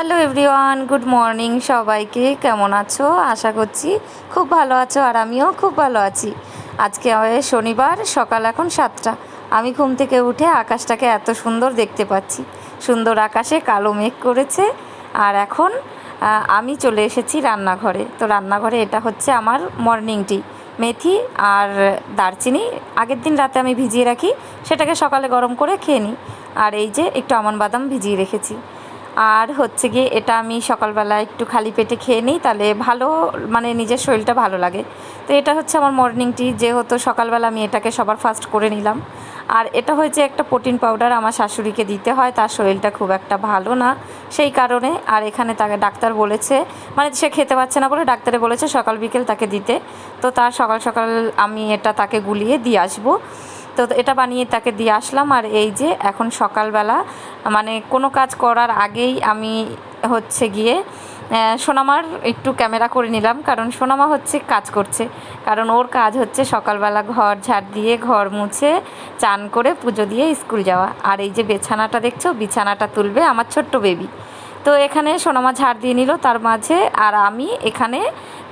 Hello everyone, good morning সবাইকে। কেমন আছো? আশা করছি খুব ভালো আছো আর আমিও খুব ভালো আছি। আজকে আমাদের শনিবার, সকাল এখন সাতটা। আমি ঘুম থেকে উঠে আকাশটাকে এত সুন্দর দেখতে পাচ্ছি। সুন্দর আকাশে কালো মেঘ করেছে আর এখন আমি চলে এসেছি রান্নাঘরে। তো রান্নাঘরে এটা হচ্ছে আমার মর্নিং টি মেথি আর দারচিনি। আগের দিন রাতে আমি ভিজিয়ে রাখি, সেটাকে সকালে গরম করে খেয়ে নিই। আর এই যে একটু আমন বাদাম ভিজিয়ে রেখেছি। আর হচ্ছে গিয়ে এটা আমি সকালবেলা একটু খালি পেটে খেয়ে নিই, তাহলে ভালো মানে নিজের শরীরটা ভালো লাগে। তো এটা হচ্ছে আমার মর্নিং টি যেহেতু সকালবেলা আমি এটাকে সবার ফার্স্ট করে নিলাম। আর এটা হয়েছে একটা প্রোটিন পাউডার আমার শাশুড়িকে দিতে হয়, তার শরীরটা খুব একটা ভালো না সেই কারণে। আর এখানে তাকে ডাক্তার বলেছে মানে সে খেতে পারছে না বলে ডাক্তারে বলেছে সকাল বিকেল তাকে দিতে। তো তার সকাল সকাল আমি এটা তাকে গুলিয়ে দিয়ে আসব। তো এটা বানিয়ে তাকে দিয়ে আসলাম। আর এই যে এখন সকালবেলা মানে কোনো কাজ করার আগেই আমি হচ্ছে গিয়ে সোনামার একটু ক্যামেরা করে নিলাম। কারণ সোনামা হচ্ছে কাজ করছে। কারণ ওর কাজ হচ্ছে সকালবেলা ঘর ঝাড় দিয়ে ঘর মুছে চান করে পুজো দিয়ে স্কুল যাওয়া। আর এই যে বিছানাটা দেখছ, বিছানাটা তুলবে আমার ছোট্ট বেবি তো এখানে সোনামা ঝাড় দিয়ে নিল। তার মাঝে আর আমি এখানে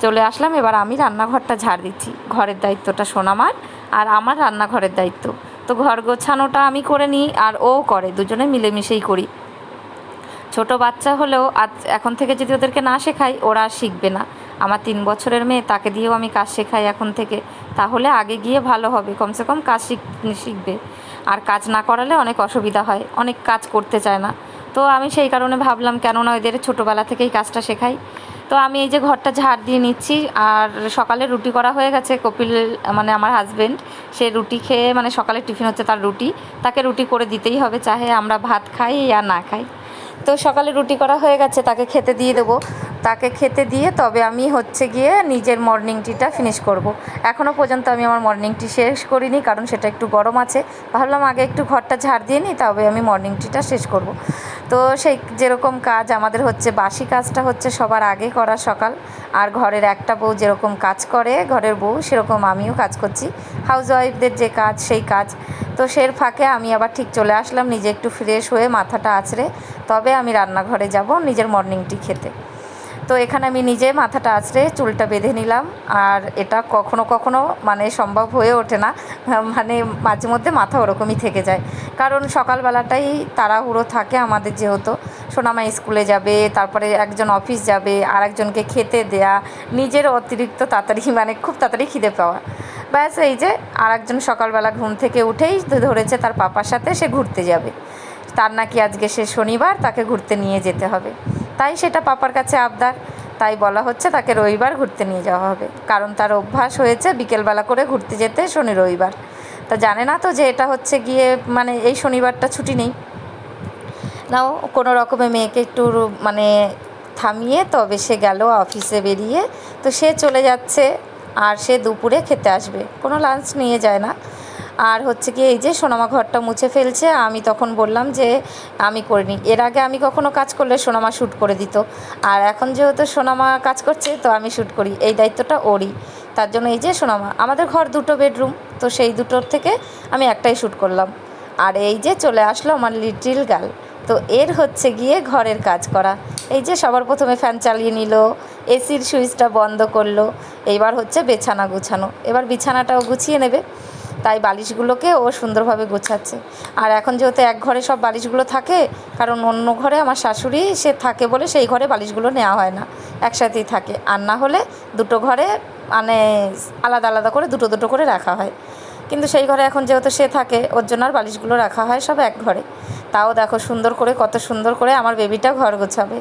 চলে আসলাম, এবার আমি রান্নাঘরটা ঝাড় দিচ্ছি। ঘরের দায়িত্বটা সোনামার আর আমার রান্নাঘরের দায়িত্ব। তো ঘর গোছানোটা আমি করে নিই আর ও করে, দুজনে মিলেমিশেই করি। ছোট বাচ্চা হলেও আজ এখন থেকে যদি ওদেরকে না শেখাই, ওরা আর শিখবে না। আমার তিন বছরের মেয়ে, তাকে দিয়েও আমি কাজ শেখাই এখন থেকে। তাহলে আগে গিয়ে ভালো হবে, কমসে কম কাজ শিখ, শিখবে। আর কাজ না করালে অনেক অসুবিধা হয়, অনেক কাজ করতে চায় না। তো আমি সেই কারণে ভাবলাম, কেননা ওদের ছোটোবেলা থেকেই কাজটা শেখাই। তো আমি এই যে ঘরটা ঝাড় দিয়ে নিচ্ছি, আর সকালে রুটি করা হয়ে গেছে, কপিল মানে আমার হাজবেন্ড সে রুটি খেয়ে মানে সকালে টিফিন হচ্ছে তার রুটি, তাকে রুটি করে দিতেই হবে, চাহে আমরা ভাত খাই আর না খাই। তো সকালে রুটি করা হয়ে গেছে, তাকে খেতে দিয়ে দেবো তাকে খেতে দিয়ে তবে আমি হচ্ছে গিয়ে নিজের মর্নিং টিটা ফিনিশ করব। এখনও পর্যন্ত আমি আমার মর্নিং টি শেষ করিনি, কারণ সেটা একটু গরম আছে ভাবলাম আগে একটু ঘরটা ঝাড় দিয়ে নিই, তবে আমি মর্নিং টিটা শেষ করব। তো সেই যেরকম কাজ, আমাদের হচ্ছে বাসি কাজটা হচ্ছে সবার আগে করা সকাল আর ঘরের একটা বউ যেরকম কাজ করে, ঘরের বউ সেরকম আমিও কাজ করছি হাউস ওয়াইফদের যে কাজ, সেই কাজ। তো সের ফাঁকে আমি আবার ঠিক চলে আসলাম, নিজে একটু ফ্রেশ হয়ে মাথাটা আছড়ে। তবে আমি রান্নাঘরে যাব নিজের মর্নিংটি খেতে। তো এখানে আমি নিজে মাথাটা আঁচড়ে চুলটা বেঁধে নিলাম, আর এটা কখনো কখনো মানে সম্ভব হয়ে ওঠে না। মানে মাঝে মধ্যে মাথা ওরকমই থেকে যায়। কারণ সকালবেলাটাই তাড়াহুড়ো থাকে আমাদের যেহেতু। সোনামা স্কুলে যাবে, তারপরে একজন অফিস যাবে আর একজনকে খেতে দেয়া, নিজের অতিরিক্ত তাড়াতাড়ি মানে খুব তাড়াতাড়ি খিদে পাওয়া। ব্যাস, এই যে আর একজন সকালবেলা ঘুম থেকে উঠেই ধরেছে তার পাপার সাথে, সে ঘুরতে যাবে। তার নাকি আজকে সে শনিবার, তাকে ঘুরতে নিয়ে যেতে হবে। তাই সেটা পাপার কাছে আবদার। তাই বলা হচ্ছে তাকে রবিবার ঘুরতে নিয়ে যাওয়া হবে। কারণ তার অভ্যাস হয়েছে বিকেলবেলা করে ঘুরতে যেতে, শনি রবিবার। তা জানে না তো যে এটা হচ্ছে গিয়ে মানে এই শনিবারটা ছুটি নেই। নাও, কোনো রকমে মেয়েকে একটু মানে থামিয়ে তবে সে গেল অফিসে বেরিয়ে। তো সে চলে যাচ্ছে আর সে দুপুরে খেতে আসবে। কোনো লাঞ্চ নিয়ে যায় না। আর হচ্ছে কি, এই যে সোনামা ঘরটা মুছে ফেলছে, আমি তখন বললাম যে আমি করিনি। এর আগে আমি কখনো কাজ করলে সোনামা শ্যুট করে দিত। আর এখন যেহেতু সোনামা কাজ করছে, তো আমি শ্যুট করি। এই দায়িত্বটা ওরই। তার জন্য এই যে সোনামা, আমাদের ঘর দুটো বেডরুম তো সেই দুটোর থেকে আমি একটাই শ্যুট করলাম। আর এই যে চলে আসলো আমার লিটিল গার্ল তো এর হচ্ছে গিয়ে ঘরের কাজ করা। এই যে সবার প্রথমে ফ্যান চালিয়ে নিল এসির সুইচটা বন্ধ করল এইবার হচ্ছে বিছানা গুছানো। এবার বিছানাটাও গুছিয়ে নেবে, তাই বালিশগুলোকে ও সুন্দরভাবে গোছাচ্ছে। আর এখন যেহেতু এক ঘরে সব বালিশগুলো থাকে, কারণ অন্য ঘরে আমার শাশুড়ি, সে থাকে বলে সেই ঘরে বালিশগুলো নেওয়া হয় না, একসাথেই থাকে। আর না হলে দুটো ঘরে মানে আলাদা আলাদা করে দুটো দুটো করে রাখা হয়। কিন্তু সেই ঘরে এখন যেহেতু সে থাকে, ওর জন্য আর বালিশগুলো রাখা হয় সব এক ঘরে। তাও দেখো সুন্দর করে, কত সুন্দর করে আমার বেবিটা ঘর গোছাবে।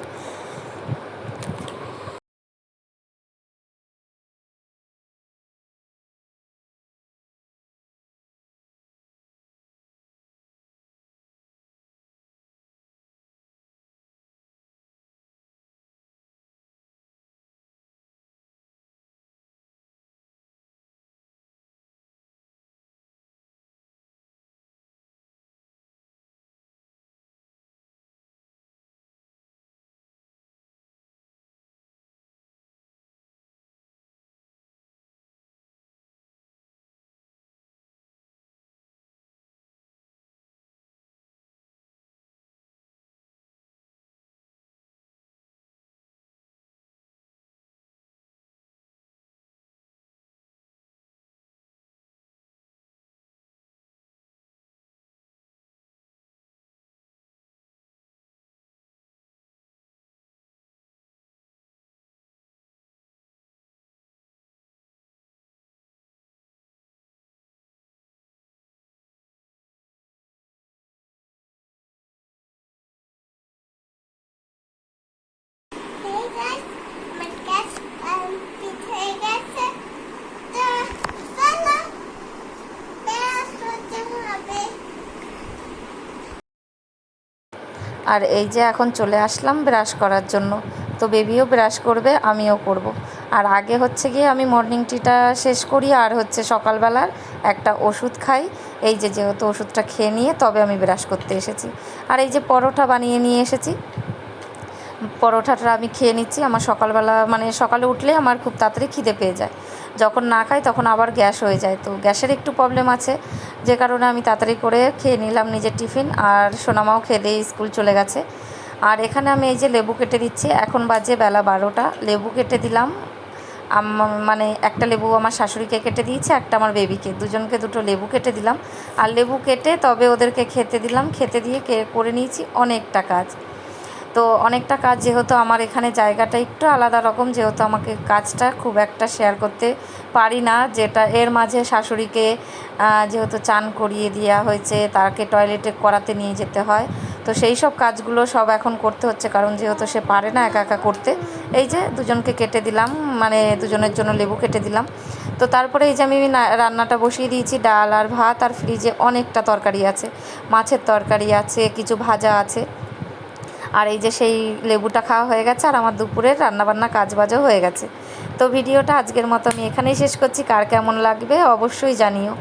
আর এই যে এখন চলে আসলাম ব্রাশ করার জন্য। তো বেবিও ব্রাশ করবে, আমিও করব। আর আগে হচ্ছে গিয়ে আমি মর্নিং টিটা শেষ করি, আর হচ্ছে সকালবেলার একটা ওষুধ খাই। এই যে যেহেতু ওষুধটা খেয়ে নিয়ে তবে আমি ব্রাশ করতে এসেছি। আর এই যে পরোটা বানিয়ে নিয়ে এসেছি। পরোটাটা আমি খেয়ে নিচ্ছি, আমার সকালবেলা মানে সকালে উঠলে আমার খুব তাড়াতাড়ি খিদে পেয়ে যায়। যখন না খাই তখন আবার গ্যাস হয়ে যায়। তো গ্যাসের একটু প্রবলেম আছে, যে কারণে আমি তাড়াতাড়ি করে খেয়ে নিলাম নিজের টিফিন আর সোনামাও খেলে স্কুল চলে গেছে। আর এখানে আমি এই যে লেবু কেটে দিচ্ছি, এখন বাজে বেলা বারোটা। লেবু কেটে দিলাম। মানে একটা লেবু আমার শাশুড়িকে কেটে দিয়েছে, একটা আমার বেবিকে দুজনকে দুটো লেবু কেটে দিলাম। আর লেবু কেটে তবে ওদেরকে খেতে দিলাম। খেতে দিয়ে কে, করে নিয়েছি অনেকটা কাজ তো অনেকটা কাজ যেহেতু আমার এখানে জায়গাটা একটু আলাদা রকম, যেহেতু আমাকে কাজটা খুব একটা শেয়ার করতে পারি না। যেটা এর মাঝে শাশুড়িকে যেহেতু চান করিয়ে দেওয়া হয়েছে, তাকে টয়লেটে করাতে নিয়ে যেতে হয়। তো সেই সব কাজগুলো সব এখন করতে হচ্ছে, কারণ যেহেতু সে পারে না একা একা করতে। এই যে দুজনকে কেটে দিলাম মানে দুজনের জন্য লেবু কেটে দিলাম। তো তারপরে এই যে আমি রান্নাটা বসিয়ে দিয়েছি, ডাল আর ভাত আর ফ্রিজে অনেকটা তরকারি আছে। মাছের তরকারি আছে, কিছু ভাজা আছে। আর এই যে সেই লেবুটা খাওয়া হয়ে গেছে, আর আমার দুপুরের রান্নাবান্না কাজ বাজও হয়ে গেছে। তো ভিডিওটা আজকের মতো আমি এখানেই শেষ করছি। কার কেমন লাগবে অবশ্যই জানিও।